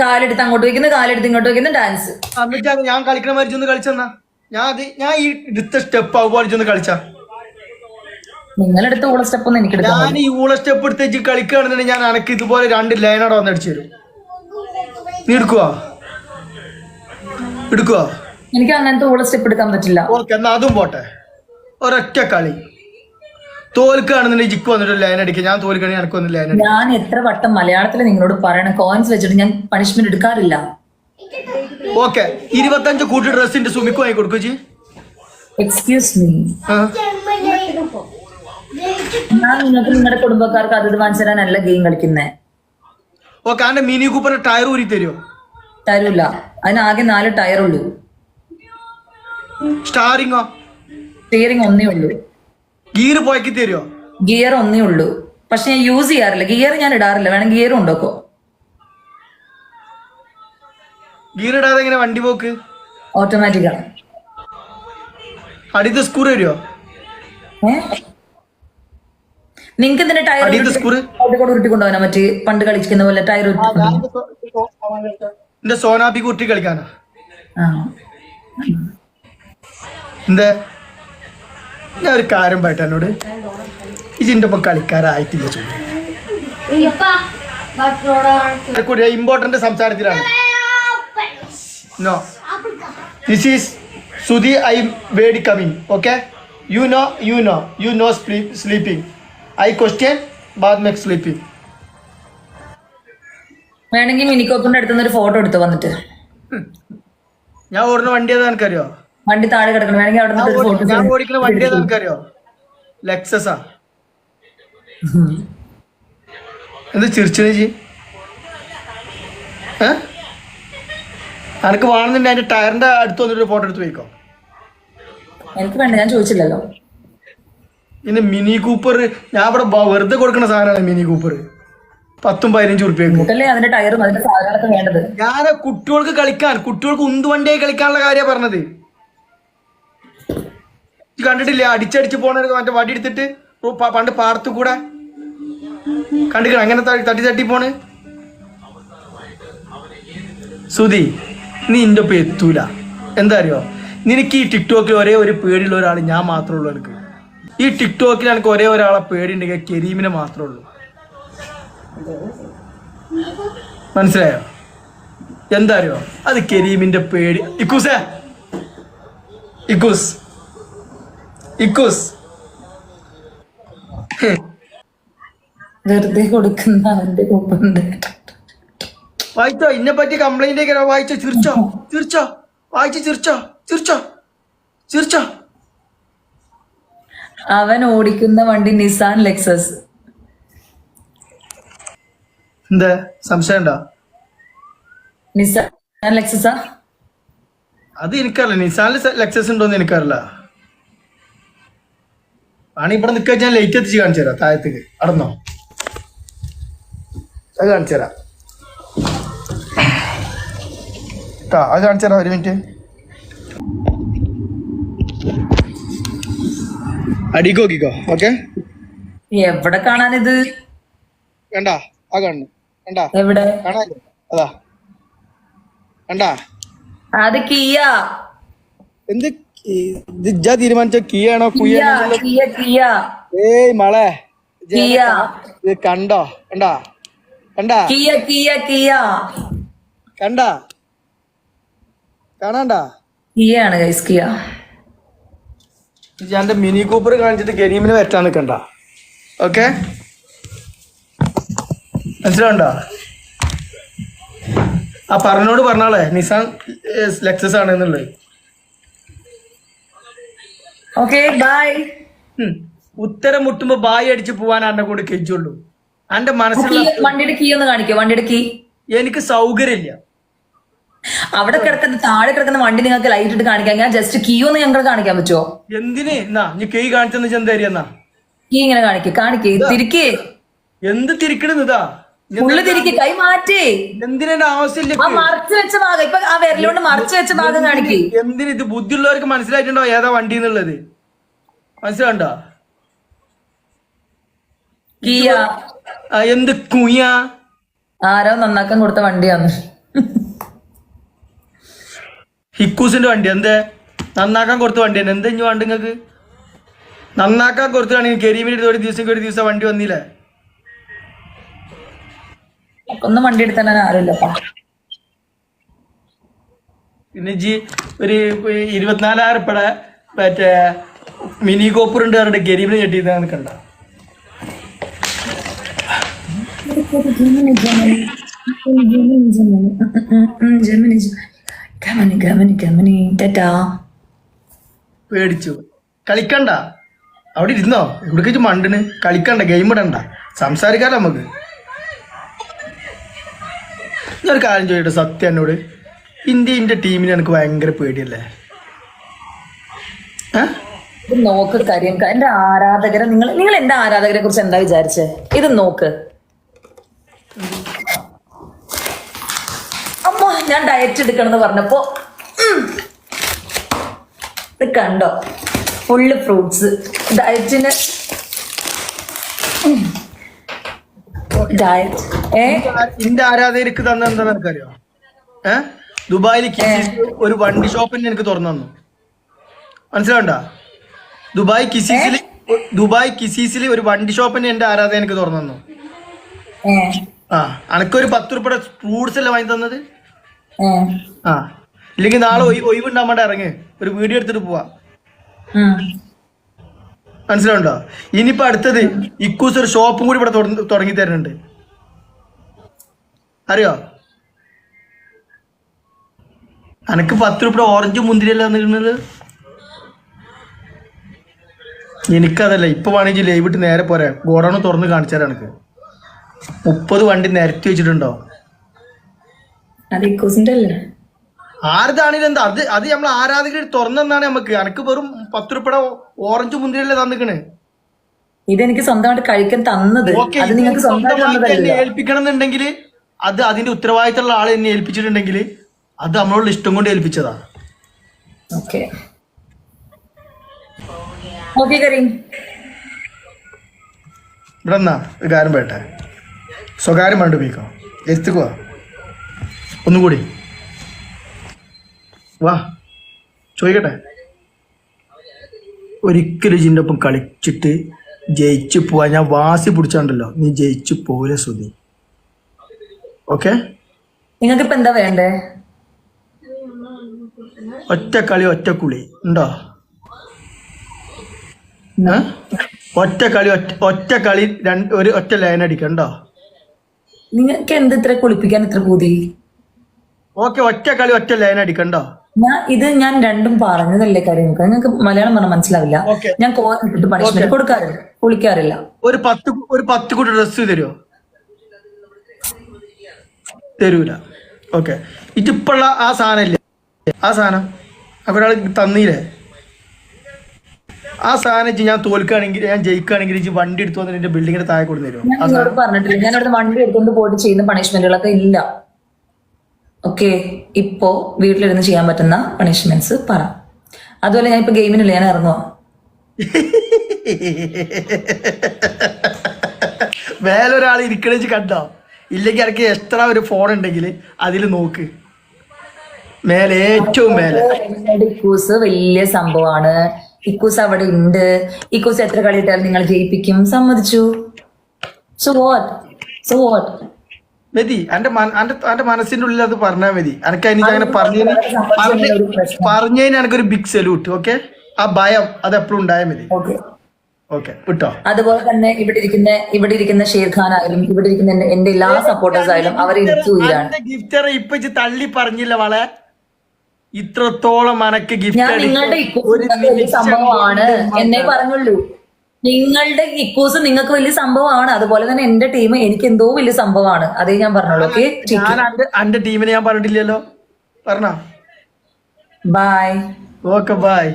കാലെടുത്ത് അങ്ങോട്ട് വെക്കുന്നു കാലെടുത്ത് ഇങ്ങോട്ട് വെക്കുന്നു ഡാൻസ് എന്നിട്ട് ഞാൻ കളിക്കണ മരിച്ചൊന്ന് കളിച്ചെന്നാ. ഞാൻ അത് ഞാൻ ഈ എടുത്ത സ്റ്റെപ്പ് ആവുമ്പോൾ കളിച്ച. നിങ്ങളെടുത്ത ഊള സ്റ്റെപ്പ് ഒന്നും എനിക്ക് ഞാൻ ഈ ഊള സ്റ്റെപ്പ് എടുത്ത് കളിക്കുകയാണെന്നുണ്ടെങ്കിൽ ഞാൻ അനക്ക് ഇതുപോലെ രണ്ട് ലൈനോടെ വന്ന് അടിച്ചു തരും. നീ എടുക്കുവാ? എടുക്കുവാ? എനിക്ക് അങ്ങനത്തെ ഊള സ്റ്റെപ്പ് എടുക്കാൻ പറ്റില്ല. ഓക്കെ എന്നാ അതും പോട്ടെ. ഒരൊറ്റ കളി. തോൽക്കുകയാണെന്നുണ്ടെങ്കിൽ ജിക്ക് വന്നിട്ട് ലൈൻ അടിക്കുക ഞാൻ തോൽക്കണെങ്കിൽ എനിക്ക് വന്നിട്ട് ലൈൻ അടിക്കും. ഞാൻ എത്ര വട്ടം മലയാളത്തിൽ നിങ്ങളോട് പറയണം? കോയിൻസ് വെച്ചിട്ട് ഞാൻ പണിഷ്മെന്റ് എടുക്കാറില്ല. ഓക്കെ ഇരുപത്തഞ്ച് കൂട്ടി ഡ്രസ്സിന്റെ സുമിക്ക് വാങ്ങി കൊടുക്കൂ ജി. എക്സ്ക്യൂസ് മീ ഞാൻ നിങ്ങൾക്ക് നിങ്ങളുടെ കുടുംബക്കാർക്ക് അത് ഇത് വാങ്ങിച്ചു തരാനല്ല ഗെയിം കളിക്കുന്നേ. ഓക്കെ അവന്റെ മിനി കൂപ്പറിന്റെ ടയർ ഊരി തരുമോ തരൂല. ആകെ നാല് ടയർ ഉള്ളൂ. സ്റ്റാറിങ്ങോ സ്റ്റിയറിംഗ് ഒന്നേ ഉള്ളൂ. ഗീർ പോയക്കി തരുമോ ഗിയർ ഒന്നേ ഉള്ളൂ. പക്ഷെ ഞാൻ യൂസ് ചെയ്യാറില്ല. ഗിയർ ഞാൻ ഇടാറില്ല. വേണം ഗിയർ ഉണ്ടോക്കോ ഗിയർ ഇടാതെ എങ്ങനെ വണ്ടി പോക്ക്? ഓട്ടോമാറ്റിക് ആണ്. അടിയത്തെ സ്കൂർ തരുമോ നിങ്ങക്ക് നിങ്ങൾക്ക് ഇതിന്റെ ടയർ അടിയത്തെ സ്കൂർ കൂടെ ഉരുട്ടിക്കൊണ്ടുപോകാനാ മറ്റേ പണ്ട് കളിക്കുന്ന പോലെ ടയർ എന്റെ സോനാപ്പി കുട്ടി കളിക്കാനാ? എന്താ? ഞാൻ ഒരു കാര്യം പറയട്ടെ എന്നോട്? ഇതിന്റെ ഒപ്പം കളിക്കാരായിട്ടില്ല ചോദിക്കും important സംസാരത്തിലാണ്. No this is Sudhi I word coming okay you know you know you know sleeping I question bad make sleeping വേണമെങ്കിൽ മിനിക്കോപ്പിന്റെ അടുത്തുനിന്ന് ഒരു ഫോട്ടോ എടുത്ത് വന്നിട്ട്. ഞാൻ ഓടുന്ന വണ്ടി ഏതാ എനിക്കറിയോ വണ്ടി താഴെ കിടക്കണം. വേണമെങ്കിൽ അവിടെ നിന്ന് ഓടി- ഞാൻ ഫോട്ടോ ഓടിക്കുന്ന വണ്ടി ഏതാ ലെക്സസ് എന്ത് ചിരിച്ചു ഏ? എനക്ക് വേണമെന്നുണ്ടെങ്കിൽ അതിന്റെ ടയറിന്റെ അടുത്ത് വന്നിട്ട് ഫോട്ടോ എടുത്ത് വെക്കോ എനിക്ക് വേണ്ട ഞാൻ ചോദിച്ചില്ലല്ലോ. പിന്നെ മിനി കൂപ്പർ ഞാൻ ഇവിടെ വെറുതെ കൊടുക്കുന്ന സാധനമാണ് മിനി കൂപ്പർ പത്തും പതിനഞ്ചും വേണ്ടത്? ഞാൻ കുട്ടികൾക്ക് കളിക്കാൻ കുട്ടികൾക്ക് ഉന്തുവണ്ടിയായി കളിക്കാനുള്ള കാര്യമാണ് പറഞ്ഞത്. കണ്ടിട്ടില്ലേ? അടിച്ചടിച്ച് പോണവർക്ക് മറ്റേ വടി എടുത്തിട്ട് പണ്ട് പാടത്തു കൂടെ. കണ്ടിക്കണം? അങ്ങനെ തട്ടി തട്ടി പോണ്? സുധി നീ എന്റെ ഒപ്പം എത്തൂല. എന്താ അറിയോ നിനക്ക് ഈ ടിക്ടോക്കിൽ ഒരേ ഒരു പേടിയുള്ള ഒരാൾ ഞാൻ മാത്രമേ ഉള്ളൂ എനിക്ക് ഈ ടിക്ടോക്കിൽ എനിക്ക് ഒരേ ഒരാളെ പേടിയുണ്ടെങ്കിൽ കരീമിനെ മാത്രമേ ഉള്ളൂ. മനസ്സിലായോ? എന്താ അറിയോ അത് കരീമിന്റെ പേടി. ഇക്കൂസേ? ഇക്കൂസ്. ഇക്കൂസ്. വെറുതെ കൊടുക്കുന്ന അവന്റെ കൂപ്പം വായിച്ചോ ഇന്നെ പറ്റി കംപ്ലൈന്റ് ഒക്കെ വായിച്ചോ ചിരിച്ചോ ചിരിച്ചോ വായിച്ചു ചിരിച്ചോ ചിരിച്ചോ ചിരിച്ചോ. അവൻ ഓടിക്കുന്ന വണ്ടി നിസാൻ ലെക്സസ് എന്താ? സംശയം ഉണ്ടോ? നിസാൻ ലെക്സസാ അത് എനിക്കറിയില്ല. നിസാൻ ലെക്സസ് ഉണ്ടോന്ന് എനിക്കറിയില്ല. ആണ് ഇവിടെ നിൽക്കുക ഞാൻ ലൈറ്റ് എത്തിച്ച് കാണിച്ചു തരാം താഴത്തേക്ക്. അടന്നോ അത് കാണിച്ചു തരാം. അത് കാണിച്ചു തരാം ഒരു മിനിറ്റ് അടിക്ക് ഓക്കെ എവിടെ കാണാനിത്? കണ്ടാ ആ കാണുന്നു. കണ്ടാ എവിടെ? കാണാനില്ല? അതാ. കണ്ടാ. അത് കീയാ. എന്ത് ഇജ്ജാ തീരുമാനിച്ച കിയാണോ ഏയ് മളെ. കണ്ടോ? കണ്ടാ? കണ്ടാ? കണ്ടാ? കാണാണ്ടാ? കിയാണ് ഗൈസ് കിയ. ഞാൻ മിനി കൂപ്പർ കാണിച്ചിട്ട് ഗരീമിന് വരട്ടാൻ നിൽക്കണ്ട ഓക്കെ? മനസ്സിലാവണ്ടോ? ആ പറഞ്ഞോട് പറഞ്ഞാളെ. നിസാൻ ലെക്സസ് ആണ് എന്നുള്ളത് ഓക്കെ ബൈ ഉത്തരം മുട്ടുമ്പോ ബായി അടിച്ച് പോവാൻ എന്നെ കൊണ്ട് കെഞ്ചുള്ളൂ? എന്റെ മനസ്സിലുള്ള വണ്ടിയുടെ കീ ഒന്ന് കാണിക്കോ വണ്ടിയുടെ കീ എനിക്ക് സൗകര്യമില്ല. അവിടെ കിടക്കുന്ന താഴെ കിടക്കുന്ന വണ്ടി നിങ്ങൾക്ക് ലൈറ്റ് ഇട്ട് കാണിക്കാം. ഞാൻ ജസ്റ്റ് കീ ഒന്ന് ഞങ്ങൾ കാണിക്കാൻ പറ്റുമോ എന്തിന്? എന്നാ നീ കീ കാണിച്ചെന്ന് വെച്ചാൽ എന്താ എന്നാ? കീ ഇങ്ങനെ കാണിക്കേ കാണിക്കേ. തിരിക്കേ. എന്ത് തിരിക്കണെന്ന് ഇതാ? ഉള്ളു തിരിക്കേ കൈ മാറ്റേ. എന്തിനെ ആവശ്യമില്ല മറച്ചു വെച്ച ഭാഗം ഇപ്പൊ ആ വിരലുകൊണ്ട് മറച്ചു വെച്ച ഭാഗം കാണിക്കേ. എന്തിന് ഇത് ബുദ്ധിയുള്ളവർക്ക് മനസ്സിലായിട്ടുണ്ടോ ഏതാ വണ്ടി എന്നുള്ളത്? മനസ്സിലാണ്ടോ കിയ. എന്ത് കുയ്യ ആരോ നന്നാക്കാൻ കൊടുത്ത വണ്ടിയാന്ന് ഹിക്കൂസിന്റെ വണ്ടി എന്തേ? നന്നാക്കാൻ കൊടുത്ത വണ്ടി എന്താ ഇനി വേണ്ട നിങ്ങക്ക് നന്നാക്കാൻ കൊടുത്താണെങ്കിൽ കരീമിന്റെ ഒരു ദിവസം ഒരു ദിവസം വണ്ടി വന്നില്ലേ? ഒന്നും വണ്ടി എടുത്താൽ ആരുമില്ലപ്പാ പിന്നെ ജി ഒരു ഇരുപത്തിനാലായിരം ഉൾപ്പെടെ മറ്റേ മിനി കോപ്പർ ഉണ്ട് അവരുടെ ഗരീബിന് കെട്ടിയത് കണ്ട. പേടിച്ചു. കളിക്കണ്ട. അവിടെ ഇരുന്നോ? എവിടേക്ക് മണ്ടിന് കളിക്കണ്ട ഗെയിം ഇടണ്ട. സംസാരിക്കാലോ നമുക്ക്. ഞാനൊരു കാര്യം ചോദിക്കട്ടെ സത്യം എന്നോട്? ഇന്ത്യന്റെ ടീമിന് എനിക്ക് ഭയങ്കര പേടിയല്ലേ? ഇത് നോക്ക് കാര്യം. എന്റെ ആരാധകരെ നിങ്ങൾ നിങ്ങൾ എന്റെ ആരാധകരെ കുറിച്ച് എന്താ വിചാരിച്ചേ? ഇത് നോക്ക്. അമ്മ ഞാൻ ഡയറ്റ് എടുക്കണമെന്ന് പറഞ്ഞപ്പോ. ഇത് കണ്ടോ? ഫുള്ള് ഫ്രൂട്ട്സ് ഡയറ്റിന് എന്റെ ആരാധകർക്ക് തന്ന എന്താ എനിക്കറിയോ ഏ? ദുബായിൽ ഒരു വണ്ടി ഷോപ്പിന് എനിക്ക് തുറന്നു തന്നു. മനസ്സിലാവണ്ട? ദുബായ് കിസീസിൽ ദുബായ് കിസീസിൽ ഒരു വണ്ടി ഷോപ്പിന് എന്റെ ആരാധന എനിക്ക് തുറന്നു തന്നു. ആ അനക്കൊരു പത്ത് ഉറുപ്പയുടെ ഫ്രൂട്ട്സ് അല്ലേ വാങ്ങി തന്നത്? ആ ഇല്ലെങ്കിൽ നാളെ ഒയ്- ഒഴിവുണ്ടാകാൻ വേണ്ടി ഇറങ്ങ്. ഒരു വീഡിയോ എടുത്തിട്ട് പോവാ. മനസ്സിലാവുണ്ടോ? ഇനിയിപ്പോ അടുത്തത് ഇക്കൂസ് ഒരു ഷോപ്പും കൂടി ഇവിടെ തുടങ്ങി തരുന്നുണ്ട്. അറിയോ? അനക്ക് പത്ത് രൂപ ഓറഞ്ച് മുന്തിരിയല്ല തന്നിരുന്നത്? എനിക്കതല്ല ഇപ്പൊ വേണമെങ്കിൽ ലൈവ് ഇട്ട് നേരെ പോരാ. ഗോഡൗൺ തുറന്ന് കാണിച്ചാൽ എനിക്ക് മുപ്പത് വണ്ടി നിരത്തി വെച്ചിട്ടുണ്ടോ? അത് ഇക്കൂസിന്റെ അല്ലേ ആരുതാണെങ്കിലും എന്താ അത് അത് നമ്മൾ ആരാധകർ തുറന്നെന്നാണ് നമുക്ക് എനിക്ക് വെറും പത്ത് രൂപയുടെ ഓറഞ്ച് മുന്തിരിയല്ലേ തന്നിക്കണ്? ഇതെനിക്ക് സ്വന്തമായിട്ട് കഴിക്കാൻ തന്നത്. അത് നിങ്ങൾക്ക് സ്വന്തമായിട്ട് ഏൽപ്പിക്കണം എന്നുണ്ടെങ്കിൽ അത് അതിന്റെ ഉത്തരവാദിത്തമുള്ള ആളെ എന്നെ ഏൽപ്പിച്ചിട്ടുണ്ടെങ്കിൽ അത് നമ്മളോട് ഇഷ്ടം കൊണ്ട് ഏൽപ്പിച്ചതാ. ഓക്കെ. ഓക്കെ കരീം. ഇവിടെ എന്നാ ഒരു കാര്യം പേട്ടെ സ്വകാര്യം പണ്ട് ഉപയോഗിക്കോ. എത്തിക്കുവാ ഒന്നും കൂടി വാ ചോദിക്കട്ടെ? ഒരിക്കലും ഇതിന്റെ ഒപ്പം കളിച്ചിട്ട് ജയിച്ചു പോവാ. ഞാൻ വാസി പിടിച്ചാണ്ടല്ലോ. നീ ജയിച്ചു പോലെ സുധി. ഓക്കെ? നിങ്ങൾക്ക് ഇപ്പൊ എന്താ വേണ്ടേ? ഒറ്റ കളി ഒറ്റ കുളി. ഉണ്ടോ? ഒറ്റ കളി ഒറ്റ ഒറ്റ കളി രണ്ട് ഒരു ഒറ്റ ലൈൻ അടിക്കണ്ടോ നിങ്ങൾക്ക് എന്ത് ഇത്ര കുളിപ്പിക്കാൻ ഇത്ര കൂതി ഓക്കെ ഒറ്റ കളി ഒറ്റ ലൈൻ അടിക്കണ്ടോ ഞാൻ ഇത് ഞാൻ രണ്ടും പറഞ്ഞതല്ലേ കാര്യം? നിങ്ങൾക്ക് മലയാളം പറഞ്ഞാൽ മനസ്സിലാവില്ല. ഞാൻ കോട്ട് പണിഷ്മെന്റ് കൊടുക്കാറില്ല. കുളിക്കാറില്ല ഒരു പത്ത് ഒരു പത്ത് കൂട്ടി ഡ്രസ് തരുമോ തരൂല. ഓക്കെ ഇതിപ്പുള്ള ആ സാധനല്ലേ? ആ സാധനം? അപ്പൊ ഒരാൾ തന്നീലേ? ആ സാധനം ഞാൻ തോൽക്കുകയാണെങ്കിൽ ഞാൻ ജയിക്കുകയാണെങ്കിൽ ഇജ്ജ് വണ്ടി എടുത്തു വന്നിട്ട് ബിൽഡിങ്ങിന്റെ താഴെ കൊടുത്തു തരുമോ പറഞ്ഞിട്ടില്ല. ഞാൻ അവിടെ വണ്ടി എടുത്തുകൊണ്ട് പോയിട്ട് ചെയ്യുന്ന പണിഷ്മെന്റുകളൊക്കെ ഇല്ല. ഓക്കെ ഇപ്പോൾ വീട്ടിലിരുന്ന് ചെയ്യാൻ പറ്റുന്ന പണിഷ്മെന്റ്സ് പറ. അതുപോലെ ഞാൻ ഇപ്പൊ ഗെയിമിനുള്ള ഞാൻ ഇറങ്ങുക വേലൊരാൾ ഇരിക്കണ കണ്ടോ? ഇല്ലെങ്കിൽ എനിക്ക് എത്ര ഒരു ഫോൺ ഉണ്ടെങ്കിൽ അതിൽ നോക്ക്. മേലെ ഏറ്റവും മേലെ. ഇക്കൂസ് വലിയ സംഭവമാണ് ഇക്കൂസ് അവിടെ ഉണ്ട്. ഇക്കൂസ് എത്ര കളിയിട്ടാലും നിങ്ങൾ ജയിപ്പിക്കും. സമ്മതിച്ചു. സോ വാട്ട് സോ വാട്ട് മതി. എന്റെ എന്റെ മനസ്സിന്റെ ഉള്ളിൽ അത് പറഞ്ഞാൽ മതി. എനിക്ക് എനിക്ക് അങ്ങനെ പറഞ്ഞ- പറഞ്ഞതിന് എനിക്കൊരു ബിഗ് സല്യൂട്ട് ഓക്കെ ആ ഭയം അത് എപ്പോഴും ഉണ്ടായാൽ മതി. ഓക്കെ. ഓക്കെ വിട്ടോ? അതുപോലെ തന്നെ ഇവിടെ ഇരിക്കുന്ന ഇവിടെ ഇരിക്കുന്ന ഷേർഖാൻ ആയാലും ഇവിടെ ഇരിക്കുന്ന എന്റെ- എല്ലാ സപ്പോർട്ടേഴ്സ് ആയാലും അവർ ഗിഫ്റ്റർ ഇപ്പൊ തള്ളി പറഞ്ഞില്ല വളെ. ഇത്രത്തോളം അനക്ക് ഞാൻ ഗിഫ്റ്റ് നിങ്ങളുടെ സംഭവമാണ്. എന്നെ പറഞ്ഞുള്ളൂ. നിങ്ങളുടെ ഇക്കോസ് നിങ്ങൾക്ക് വലിയ സംഭവമാണ്. അതുപോലെ തന്നെ എന്റെ ടീം എനിക്ക് എന്തോ വലിയ സംഭവമാണ്. അതേ ഞാൻ പറഞ്ഞോളൂ ഓക്കെ ടീമിനെ ഞാൻ പറഞ്ഞിട്ടില്ലല്ലോ. പറഞ്ഞോ? Bye okay bye